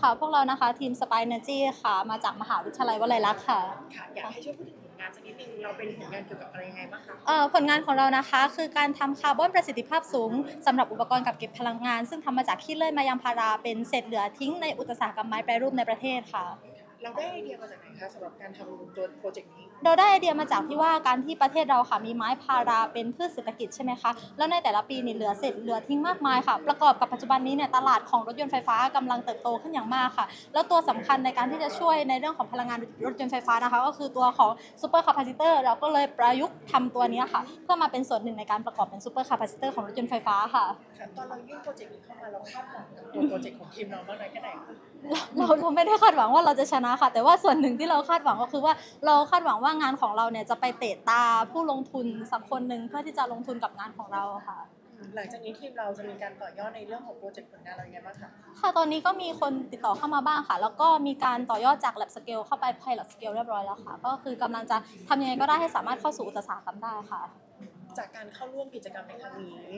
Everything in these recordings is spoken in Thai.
ค่ะ พวกเรานะคะทีม Spy Energy ค่ะ มาจากมหาวิทยาลัยวลัยลักษณ์ค่ะ ค่ะอยากให้ช่วยพูดถึงผลงานสักนิดนึงเราเป็นผลงานเกี่ยวกับอะไรยังไงบ้างคะ เอ่อผลงานของเรานะคะคือการทำคาร์บอนประสิทธิภาพสูงสำหรับอุปกรณ์กับเก็บพลังงาน ซึ่งทำมาจากขี้เลื่อยมายางพาราเป็นเศษเหลือทิ้งในอุตสาหกรรมไม้แปรรูปในประเทศค่ะ เราได้ไอเดียมาจากไหนคะสำหรับการทำตัวโปรเจกต์นี้ เราได้ไอเดียมาจากที่ว่าการที่ประเทศเราค่ะมีไม้พาราเป็นพืชเศรษฐกิจใช่ไหมคะแล้วในแต่ละปีนี่เหลือเศษเหลือทิ้งมากมายค่ะ ประกอบกับปัจจุบันนี้เนี่ยตลาดของรถยนต์ไฟฟ้ากำลังเติบโตขึ้นอย่างมากค่ะ แล้วตัวสำคัญในการที่จะช่วยในเรื่องของพลังงานรถยนต์ไฟฟ้านะคะ ก็คือตัวของซูเปอร์คาปาซิเตอร์เราก็เลยประยุกต์ทำตัวเนี้ยค่ะ เพื่อมาเป็นส่วนหนึ่งในการประกอบเป็นซูเปอร์คาปาซิเตอร์ของรถยนต์ไฟฟ้าค่ะค่ะตอนเรายื่นโปรเจกต์นี้เข้ามาเราคาดหวังกับตัวโปรเจกต์ของทีมเรามากน้อยแค่ไหนคะเราเราไม่ได้คาดหวังว่าเราจะชนะค่ะ แต่ว่าส่วนหนึ่งที่เราคาดหวังก็คือว่าเราคาดหวังว่างานของเราเนี่ยจะไปเตะตาผู้ลงทุนสักคนหนึ่งเพื่อที่จะลงทุนกับงานของเราค่ะ หลังจากนี้ทีมเราจะมีการต่อยอดในเรื่องของโปรเจกต์ผลงานเรายังไงบ้างคะค่ะตอนนี้ก็มีคนติดต่อเข้ามาบ้างค่ะ แล้วก็มีการต่อยอดจาก lab scale เข้าไป pilot scale เรียบร้อยแล้วค่ะ ก็คือกำลังจะทำยังไงก็ได้ให้สามารถเข้าสู่อุตสาหกรรมได้ค่ะ จากการเข้าร่วมกิจกรรมในครั้งนี้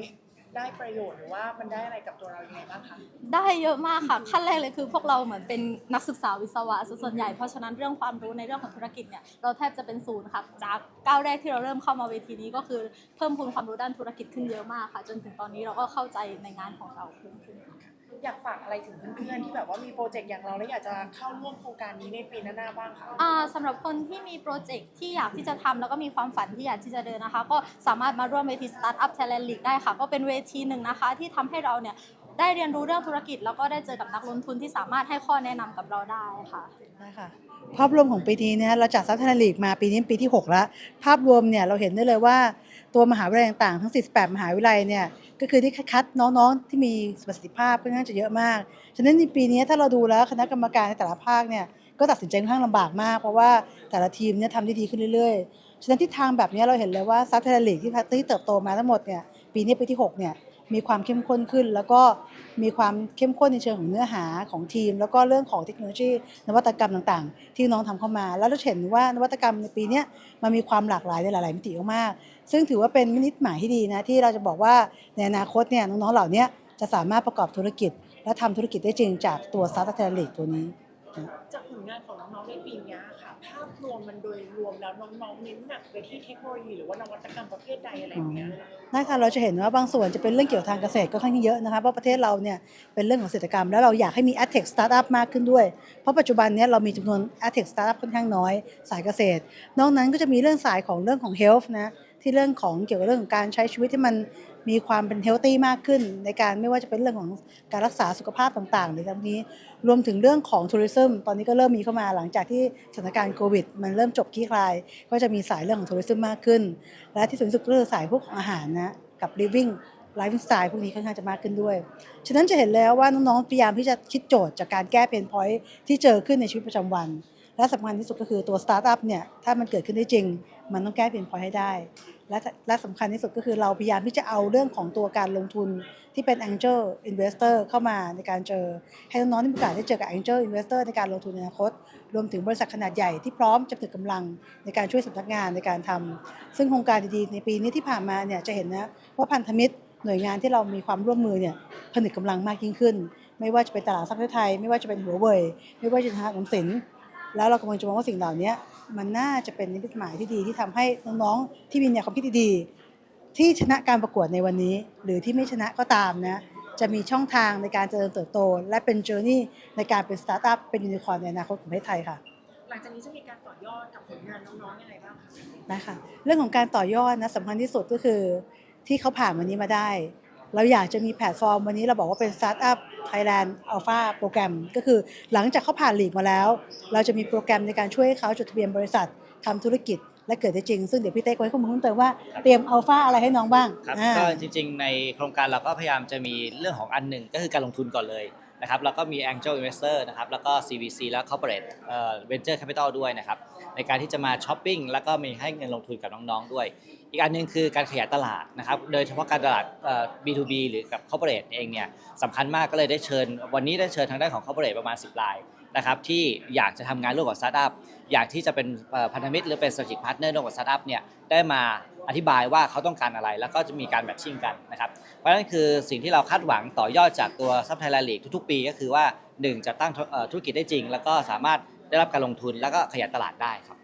ได้ประโยชน์หรือว่ามันได้อะไรกับตัวเรายังไงบ้างคะ ได้เยอะมากค่ะ ขั้นแรกเลยคือ พวกเราเหมือนเป็นนักศึกษาวิศวะส่วนใหญ่เพราะฉะนั้นเรื่องความรู้ในเรื่องของธุรกิจเนี่ยเราแทบจะเป็นศูนย์ค่ะจากก้าวแรกที่เราเริ่มเข้ามาเวทีนี้ก็คือเพิ่มพูนความรู้ด้านธุรกิจขึ้นเยอะมากค่ะ จนถึงตอนนี้เราก็เข้าใจในงานของเราเพิ่มขึ้นค่ะ อยากฝากอะไรถึงเพื่อนๆที่แบบว่ามีโปรเจกต์อย่างเรา แล้วอยากจะเข้าร่วมโครงการนี้ในปีหน้าๆบ้างคะอ่าสำหรับคนที่มีโปรเจกต์ที่อยากที่จะทำแล้วก็มีความฝันที่อยากที่จะเดินนะคะ ก็สามารถมาร่วมเวที Startup Thailand League ได้ค่ะ ก็เป็นเวทีหนึ่งนะคะ ที่ทำให้เราเนี่ยได้เรียนรู้เรื่องธุรกิจ แล้วก็ได้เจอกับนักลงทุนที่สามารถให้ข้อแนะนำกับเราได้ค่ะนะคะภาพรวมของปีนี้เนี่ยเราจัดซัพพลายลีกมาปีนี้เป็นปีที่ 6 แล้ว ภาพรวมเนี่ยเราเห็นได้เลยว่า ตัวมหาวิทยาลัยต่างๆ ทั้ง 48 มหาวิทยาลัยเนี่ยก็คือที่คัดน้องๆ ที่มีประสิทธิภาพค่อนข้างจะเยอะมาก ฉะนั้นในปีนี้ถ้าเราดูแล้วคณะกรรมการในแต่ละภาคเนี่ยก็ตัดสินใจค่อนข้างลำบากมาก เพราะว่าแต่ละทีมเนี่ยทำได้ดีขึ้นเรื่อยๆ ฉะนั้นทิศทางแบบนี้เราเห็นเลยว่าซัพพลายลีกที่ที่เติบโตมาทั้งหมดเนี่ยปีนี้ปีที่หกเนี่ย มีความเข้มข้นขึ้น แล้วก็มีความเข้มข้นในเชิงของเนื้อหาของทีม แล้วก็เรื่องของเทคโนโลยี นวัตกรรมต่างๆ ที่น้องทำเข้ามา แล้วเราเห็นว่านวัตกรรมในปีนี้มันมีความหลากหลายในหลาย ๆ มิติมากๆซึ่งถือว่าเป็นมินิหมายที่ดีนะที่เราจะบอกว่าในอนาคตเนี่ยน้องๆเหล่านี้จะสามารถประกอบธุรกิจ และทำธุรกิจได้จริงจากตัว Startup t a l e ตัวนี้จากผลงานของน้องๆในปีนี้ รวมมันโดยรวมแล้วน้องๆเน้นหนักไปที่เทคโนโลยีหรือว่านวัตกรรมประเภทใดอะไรอย่างเงี้ยค่นะคะเราจะเห็นว่าบางส่วนจะเป็นเรื่องเกี่ยวกับทางเกษตรก็ค่อนข้างเยอะนะคะเพราะประเทศเราเนี่ยเป็นเรื่องของเศรษฐกรรม แล้วเราอยากให้มี a d t e c h Startup มากขึ้นด้วย เพราะปัจจุบันเนี้เรามีจำนวน a d t e c h Startup ค่อนข้างน้อย สายเกษตร นอกนั้นก็จะมีเรื่องสายของเรื่องของ Health นะที่เรื่องของเกี่ยวกับเรื่องของการใช้ชีวิตที่มัน มีความเป็น healthy มากขึ้น ในการไม่ว่าจะเป็นเรื่องของการรักษาสุขภาพต่างๆหรือทั้งนี้รวมถึงเรื่องของทัวริซึมตอนนี้ก็เริ่มมีเข้ามาหลังจากที่สถานการณ์โควิด มันเริ่มจบคลี่คลาย ก็จะมีสายเรื่องของทัวริซึมมากขึ้น และที่สำคัญที่สุดก็คือสายพวกอาหารนะกับ living lifestyle พวกนี้ค่อนข้างจะมากขึ้นด้วย ฉะนั้นจะเห็นแล้วว่าน้องๆพยายามที่จะคิดโจทย์จากการแก้เพนพอยท์ที่เจอขึ้นในชีวิตประจำวัน และสำคัญที่สุดก็คือตัวสตาร์ทอัพเนี่ยถ้ามันเกิดขึ้นได้จริง มันต้องแก้เพนพอยให้ได้ และและสำคัญที่สุดก็คือเราพยายามที่จะเอาเรื่องของตัวการลงทุนที่เป็น Angel Investor เข้ามาในการเจอ ให้น้องๆได้มีโอกาสได้เจอกับ Angel Investor ในการลงทุนในอนาคต รวมถึงบริษัทขนาดใหญ่ที่พร้อมจะผนึกกำลังในการช่วยสำนักงานในการทำซึ่งโครงการดีๆในปีนี้ที่ผ่านมาเนี่ยจะเห็นนะว่าพันธมิตรหน่วยงานที่เรามีความร่วมมือเนี่ยผนึกกำลังมากยิ่งขึ้น ไม่ว่าจะเป็นตลาดทรัพย์ไทย ไม่ว่าจะเป็นหัวเว่ยไม่ว่าจะเป็นธนาคารสิน แล้วเรากำลังจะมองว่าสิ่งเหล่านี้มันน่าจะเป็นนิมิตหมายที่ดีที่ทำให้น้องๆที่มีแนวความคิดดีๆที่ชนะการประกวดในวันนี้ หรือที่ไม่ชนะก็ตามนะจะมีช่องทางในการเจริญเติบโต และเป็นเจอร์นี่ในการเป็นสตาร์ทอัพเป็นยูนิคอร์นในอนาคตของประเทศไทยค่ะ หลังจากนี้จะมีการต่อยอดกับผลงานน้องๆยังไงบ้างคะนะคะเรื่องของการต่อยอดนะสำคัญที่สุดก็คือที่เขาผ่านวันนี้มาได้ เราอยากจะมีแพลตฟอร์ม วันนี้เราบอกว่าเป็น Startup Thailand Alpha โปรแกรม ก็คือหลังจากเขาผ่านลีกมาแล้ว เราจะมีโปรแกรมในการช่วยให้เขาจดทะเบียนบริษัททำธุรกิจและเกิดได้จริง ซึ่งเดี๋ยวพี่เต้ก็ให้ข้อมูลเพิ่มเติมว่าเตรียมอัลฟาอะไรให้น้องบ้างครับอ่าก็จริงๆ ในโครงการเราก็พยายามจะมีเรื่องของอันหนึ่งก็คือการลงทุนก่อนเลยนะครับแล้วก็มี Angel Investor นะครับแล้วก็ CVC แล้ว Corporate เอ่อ Venture Capital ด้วยนะครับ ในการที่จะมาช้อปปิ้งแล้วก็มีให้เงินลงทุนกับน้องๆด้วย อีกอันหนึงคือการขยายตลาดนะครับโดยเฉพาะการตลาด B2B หรือกับ Corporate เองเนี่ยสำคัญมากก็เลยได้เชิญ วันนี้ได้เชิญทางด้านของ Corporate ประมาณ 10รายนะครับที่อยากจะทำงานร่วมกับสตาร์ทอัพอยากที่จะเป็นพันธมิตรหรือเป็น strategic partner ร่วมกับสตาร์ทอัพเนี่ยได้มาอธิบายว่าเขาต้องการอะไร แล้วก็จะมีการแมทชิ่งกันนะครับเพราะฉะนั้นคือสิ่งที่เราคาดหวังต่อยอดจากตัวซับไทยแลนด์ลีกทุกๆ ปี ก็คือว่าหนึ่งจะตั้งธุเอ่อธุรกิจได้จริง แล้วก็สามารถ ได้รับการลงทุนแล้วก็ขยายตลาดได้ครับ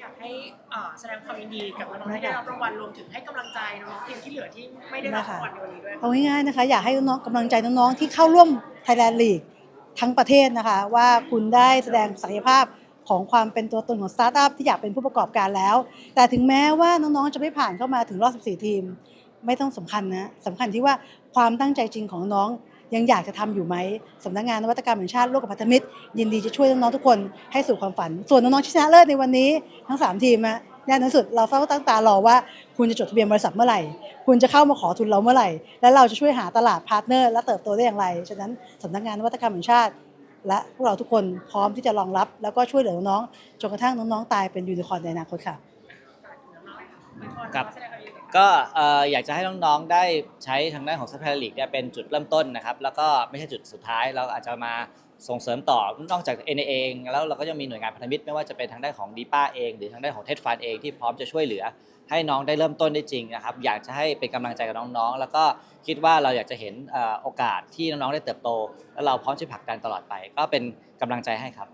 อยากให้อ่าแสดงความยินดีกับน้องๆที่ได้รับรางวัลรวมถึงให้กำลังใจน้องๆทีมที่เหลือที่ไม่ได้รับรางวัลในวันนี้ด้วยเอาง่ายๆนะคะ อยากให้น้องๆกำลังใจน้องๆที่เข้าร่วม Thailand League ทั้งประเทศนะคะ ว่าคุณได้แสดงศักยภาพของความเป็นตัวตนของสตาร์ทอัพที่อยากเป็นผู้ประกอบการแล้ว แต่ถึงแม้ว่าน้องๆจะไม่ผ่านเข้ามาถึงรอบ 14 ทีม ไม่ต้องสำคัญนะสำคัญที่ว่าความตั้งใจจริงของน้อง ยังอยากจะทำอยู่ไหมสำนักงานนวัตกรรมแห่งชาติร่วมกับพันธมิตร ยินดีจะช่วยน้องๆทุกคนให้สู่ความฝัน ส่วนน้องๆที่ชนะเลิศในวันนี้ทั้ง 3 ทีมนะแน่นอนสุดเราเฝ้าตั้งตารอว่าคุณจะจดทะเบียนบริษัทเมื่อไหร่ คุณจะเข้ามาขอทุนเราเมื่อไหร่ และเราจะช่วยหาตลาดพาร์ทเนอร์และเติบโตได้อย่างไร ฉะนั้นสำนักงานนวัตกรรมแห่งชาติ และพวกเราทุกคนพร้อมที่จะรองรับ แล้วก็ช่วยเหลือน้องๆจนกระทั่งน้องๆตายเป็นยูนิคอร์นในอนาคตค่ะครับ ก็เอ่ออยากจะให้น้องๆได้ใช้ทางด้านของซัพพลายลีกเนี่ยเป็นจุดเริ่มต้นนะครับ แล้วก็ไม่ใช่จุดสุดท้ายเราอาจจะมาส่งเสริมต่อนอกจาก NA เอง แล้วเราก็ยังมีหน่วยงานพันธมิตรไม่ว่าจะเป็นทางด้านของดีป้าเอง หรือทางด้านของเทดฟันเองที่พร้อมจะช่วยเหลือ ให้น้องได้เริ่มต้นได้จริงนะครับ อยากจะให้เป็นกำลังใจกับน้องๆ แล้วก็คิดว่าเราอยากจะเห็นเอ่อโอกาสที่น้องๆได้เติบโต แล้วเราพร้อมจะผลักดันตลอดไป ก็เป็นกำลังใจให้ครับ